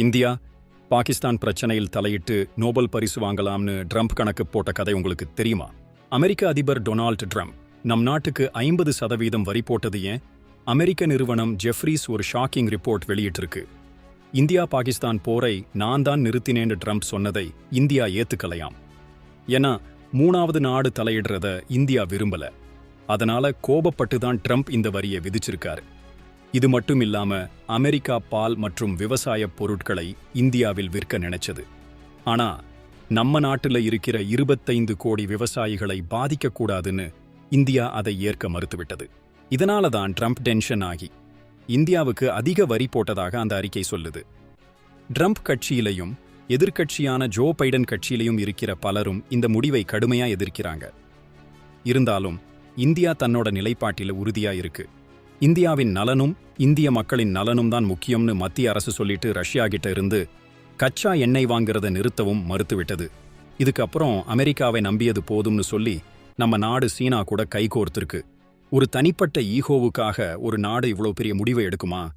India Pakistan பிரச்சனையில் தலையிட்டு Nobel பரிசு வாங்கலாம்னு ட்ரம்ப் கணக்கு போட்ட கதை உங்களுக்கு தெரியுமா? அமெரிக்க அதிபர் டொனால்ட் ட்ரம்ப் நம் நாட்டுக்கு ஐம்பது சதவீதம் வரி போட்டது ஏன்? அமெரிக்க நிறுவனம் ஜெஃப்ரீஸ் ஒரு ஷாக்கிங் ரிப்போர்ட் வெளியிட்டிருக்கு. இந்தியா பாகிஸ்தான் போரை நான் தான் நிறுத்தினேன்னு ட்ரம்ப் சொன்னதை இந்தியா ஏத்துக்கலையாம். ஏன்னா மூணாவது நாடு தலையிடுறத இந்தியா விரும்பல. அதனால கோபப்பட்டு தான் ட்ரம்ப் இந்த வரியை விதிச்சிருக்காரு. இது மட்டும் இல்லாம அமெரிக்கா பால் மற்றும் விவசாய பொருட்களை இந்தியாவில் விற்க நினைச்சது. ஆனா நம்ம நாட்டுல இருக்கிற இருபத்தைந்து கோடி விவசாயிகளை பாதிக்கக்கூடாதுன்னு இந்தியா அதை ஏற்க மறுத்துவிட்டது. இதனால தான் ட்ரம்ப் டென்ஷன் ஆகி. இந்தியாவுக்கு அதிக வரி போட்டதாக அந்த அறிக்கை சொல்லுது. ட்ரம்ப் கட்சியிலையும் எதிர்க்கட்சியான ஜோ பைடன் கட்சியிலையும் இருக்கிற பலரும் இந்த முடிவை கடுமையா எதிர்க்கிறாங்க. இருந்தாலும் இந்தியா தன்னோட நிலைப்பாட்டில உறுதியா இருக்கு. இந்தியாவின் நலனும் இந்திய மக்களின் நலனும் தான் முக்கியம்னு மத்திய அரசு சொல்லிட்டு ரஷ்யா கிட்ட இருந்து கச்சா எண்ணெய் வாங்குறத நிறுத்தவும் மறுத்துவிட்டது. இதுக்கப்புறம் அமெரிக்காவை நம்பியது போதும்னு சொல்லி நம்ம நாடு சீனா கூட கைகோர்த்திருக்கு ஒரு தனிப்பட்ட ஈகோவுக்காக ஒரு நாடு இவ்வளோ பெரிய முடிவை எடுக்குமா?